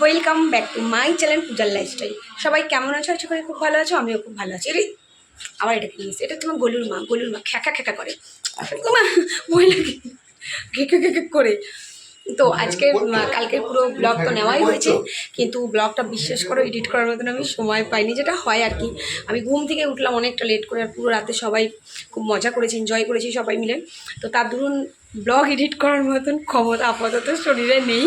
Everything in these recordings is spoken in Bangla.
Welcome back to my channel পূজার লাইফস্টাইল। সবাই কেমন আছো? আশা করি খুব ভালো আছো, আমিও খুব ভালো আছি। আবার এটা নিয়েছে? এটা তোমার গলুর মা গলুর মা খ্যাকা খ্যাকা করে। তোমার মহিলাকে ঘেকে ঘেকে করে। তো আজকে কালকের পুরো ব্লগ তো নেওয়াই হয়েছে, কিন্তু ব্লগটা বিশ্বাস করো, এডিট করার মতন আমি সময় পাইনি। যেটা হয় আর কি, আমি ঘুম থেকে উঠলাম অনেকটা লেট করে আর পুরো রাতে সবাই খুব মজা করেছি এনজয় করেছি সবাই মিলে। তো তার ধরুন, ব্লগ এডিট করার মতন ক্ষমতা আপাতত শরীরে নেই।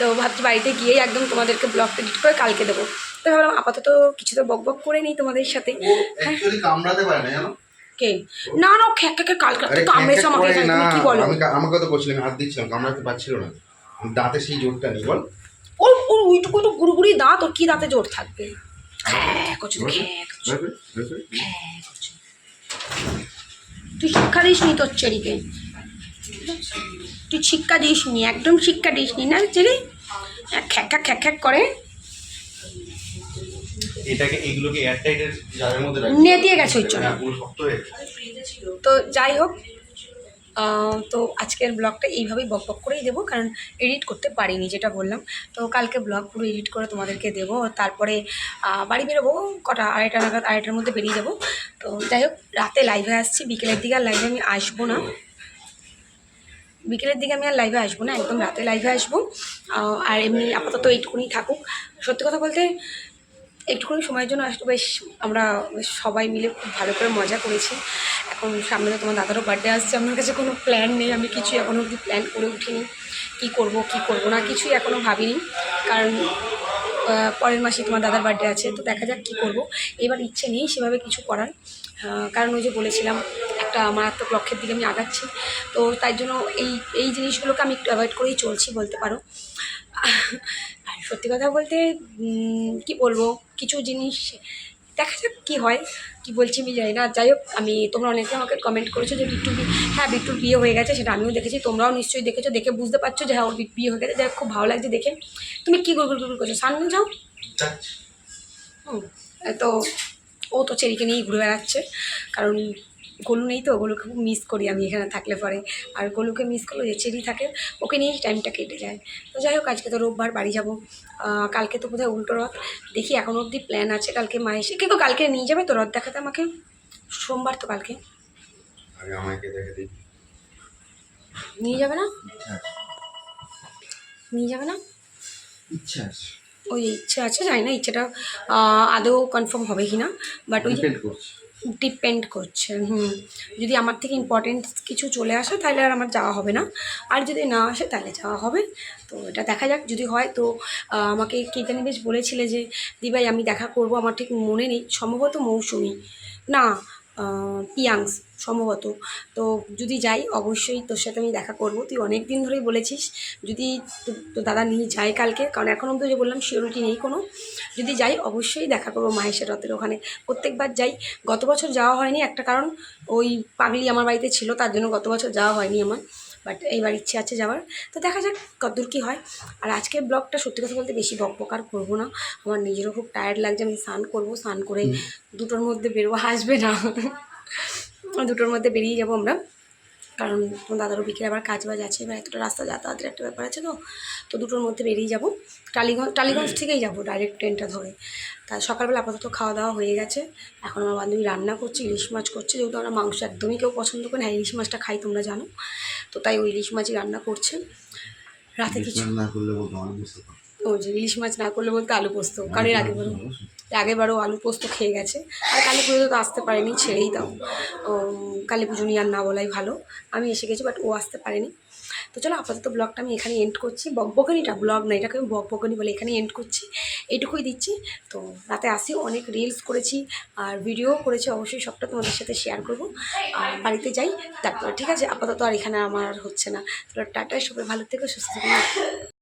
তো ভাবছি বাড়িতে গিয়েই একদম তোমাদেরকে ব্লগটা এডিট করে কালকে দেবো। তো ভাবলাম আপাতত কিছু তো বক বক করে নিই তোমাদের সাথে। না কে? না না খ্যাক খ্যাক কালকে কামড়েছে আমাকে কি বলো? আমি আমাকে তো করছিলাম হাত দিচ্ছিলাম কামড়াতে পারছিল না। দাঁতে সেই জোরটা নেই বল। ওর ওর ওইটুকু তো গুড়গুড়ি দাঁত ওর কি দাঁতে জোর থাকবে। তুই শিক্ষা দিস নি তোর চেরিকে তুই শিক্ষা দিস নি একদম শিক্ষা দিস নি না চেরি খ্যাক খ্যাক খ্যাক করে। এটাকে এগুলোকে এয়ারটাইটের জারের মধ্যে রাখি নেতিয়ে গেছে ওই জন্য। হ্যাঁ। তো যাই হোক তো আজকের ব্লগটা এইভাবেই বক বক করেই দেবো কারণ এডিট করতে পারিনি যেটা বললাম। তো কালকে ব্লগ পুরো এডিট করে তোমাদেরকে দেবো তারপরে বাড়ি বেরোবো কটা আড়াইটা নাগাদ আড়াইটার মধ্যে বেরিয়ে যাব। তো যাই হোক রাতে লাইভে আসছি বিকেলের দিকে আর লাইভে আমি আসব না। বিকেলের দিকে আমি আর লাইভে আসব না, একদম রাতে লাইভে আসব। আর এমনি আপাতত এইটুকুনি থাকুক। সত্যি কথা বলতে একটুখানি সময়ের জন্য আসলে বেশ আমরা সবাই মিলে খুব ভালো করে মজা করেছি। এখন সামনে তো তোমার দাদারও বার্থডে আসছে, আমার কাছে কোনো প্ল্যান নেই, আমি কিছু এখনও অবধি প্ল্যান করে উঠিনি। কী করব কী করব না, কিছুই এখনও ভাবিনি। কারণ পরের মাসে তোমার দাদার বার্থডে আছে, তো দেখা যাক কী করব। এবার ইচ্ছে নেই সেভাবে কিছু করার। কারণ ওই যে বলেছিলাম একটা মারাত্মক লক্ষ্যের দিকে আমি আগাচ্ছি। তো তাই জন্য এই এই জিনিসগুলোকে আমি একটু অ্যাভয়েড করেই চলছি বলতে পারো। আর সত্যি কথা বলতে কি বলব কিছু জিনিস দেখা যাক কী হয় কি বলছি আমি জানি না। যাই হোক আমি তোমরা অনেকে আমাকে কমেন্ট করেছ যে বিট্টু হ্যাঁ বিট্টুর বিয়ে হয়ে গেছে সেটা আমিও দেখেছি তোমরাও নিশ্চয়ই দেখেছ দেখে বুঝতে পারছ যে হ্যাঁ ওর বিয়ে হয়ে গেছে। যাই খুব ভালো লাগছে দেখে। তুমি কী গুল গুল করছ? সামনে যাও। হুম, তো ও তো চেরিকে নিয়েই ঘুরে বেড়াচ্ছে কারণ গোলু নেই তো গোলুকে খুব মিস করি আমি এখানে থাকলে পরে। আর গোলুকে মিস করলে যে চেরি থাকে ওকে নিয়েই টাইমটা কেটে যায়। তো যাই হোক আজকে তো রোববার বাড়ি যাব। কালকে তো বোধহয় উল্টো রথ। দেখি এখন অবধি প্ল্যান আছে কালকে মা এসে কিন্তু কালকে নিয়ে যাবে তো রথ দেখাতে আমাকে? সোমবার তো কালকে। নিয়ে যাবে না? নিয়ে যাবে না? ইচ্ছা আছে। ওই ইচ্ছে আছে জানি না ইচ্ছেটা আদৌ কনফার্ম হবে কি না বাট ওই ডিপেন্ড করছে, হুম। যদি আমার থেকে ইম্পর্টেন্ট কিছু চলে আসে, তাহলে আর আমার যাওয়া হবে না। আর যদি না আসে, তাহলে যাওয়া হবে। তো এটা দেখা যাক, যদি হয় তো আমাকে কে জানি বেশ বলেছিলে যে, দিভাই, আমি দেখা করব। আমার ঠিক মনে নেই। সম্ভবত মৌসুমি। না পিয়াংস সম্ভবত। তো যদি যাই, অবশ্যই তোর সাথে আমি দেখা করব। তুই অনেক দিন ধরেই বলেছিস, যদি তো- দাদা নিয়ে যায় কালকে, কারণ এখন অব্দি যে বললাম শিওরিটি নেই কোনো। যদি যাই, অবশ্যই দেখা করব মাহেশের রথের ওখানে। প্রত্যেকবার যাই, গত বছর যাওয়া হয়নি, একটা কারণ, ওই পাগলি আমার বাড়িতে ছিল, তার জন্য গত বছর যাওয়া হয়নি আমার। বাট এইবার ইচ্ছে আছে যাওয়ার। তো দেখা যাক কতদূর কী হয়। আর আজকের ব্লগটা সত্যি কথা বলতে বেশি বক বক আর করব না। আমার নিজেরও খুব টায়ার্ড লাগছে আমি স্নান করব স্নান করে দুটোর মধ্যে বেরোবো আসবে না। দুটোর মধ্যে বেরিয়ে যাব আমরা। কারণ দাদারও বিকেলে আবার কাজ বাজ আছে এবার এতটা রাস্তা যাতায়াতের একটা ব্যাপার আছে তো। তো দুটোর মধ্যে বেরিয়ে যাব। টালিগঞ্জ টালিগঞ্জ থেকেই যাব ডাইরেক্ট ট্রেনটা ধরে। তা সকালবেলা আপাতত খাওয়া দাওয়া হয়ে গেছে। এখন আমার বান্ধবী রান্না করছে ইলিশ মাছ করছে। যেহেতু আমরা মাংস একদমই কেউ পছন্দ করে না হ্যাঁ ইলিশ মাছটা খাই তোমরা জানো। তো তাই ওই ইলিশ মাছই রান্না করছে। রাতে কিছু ও যে ইলিশ মাছ না করলে বলতে আলু পোস্ত কারণ এর আগে বলো আগেরবারও আলু পোস্ত খেয়ে গেছে। আর কালী পুজোতে তো আসতে পারেনি ছেড়েই দাও। ও, কালী পুজো নিয়ে আর না বলাই ভালো। আমি এসে গেছি বাট ও আসতে পারেনি। তো চলো আপাতত ব্লগটা আমি এখানে এন্ড করছি। বকবকানিটা ব্লগ না এটাকে আমি বকবকানি বলে এখানে এন্ড করছি। এইটুকুই দিচ্ছি। তো রাতে আসি অনেক রিলস করেছি আর ভিডিও করেছি, অবশ্যই সবটা তোমাদের সাথে শেয়ার করব। আর বাড়িতে যাই, তারপর ঠিক আছে, আপাতত আর এখানে আমার হচ্ছে না। তো টাটা, সবাই ভালো থেকে, সুস্থ থেকো।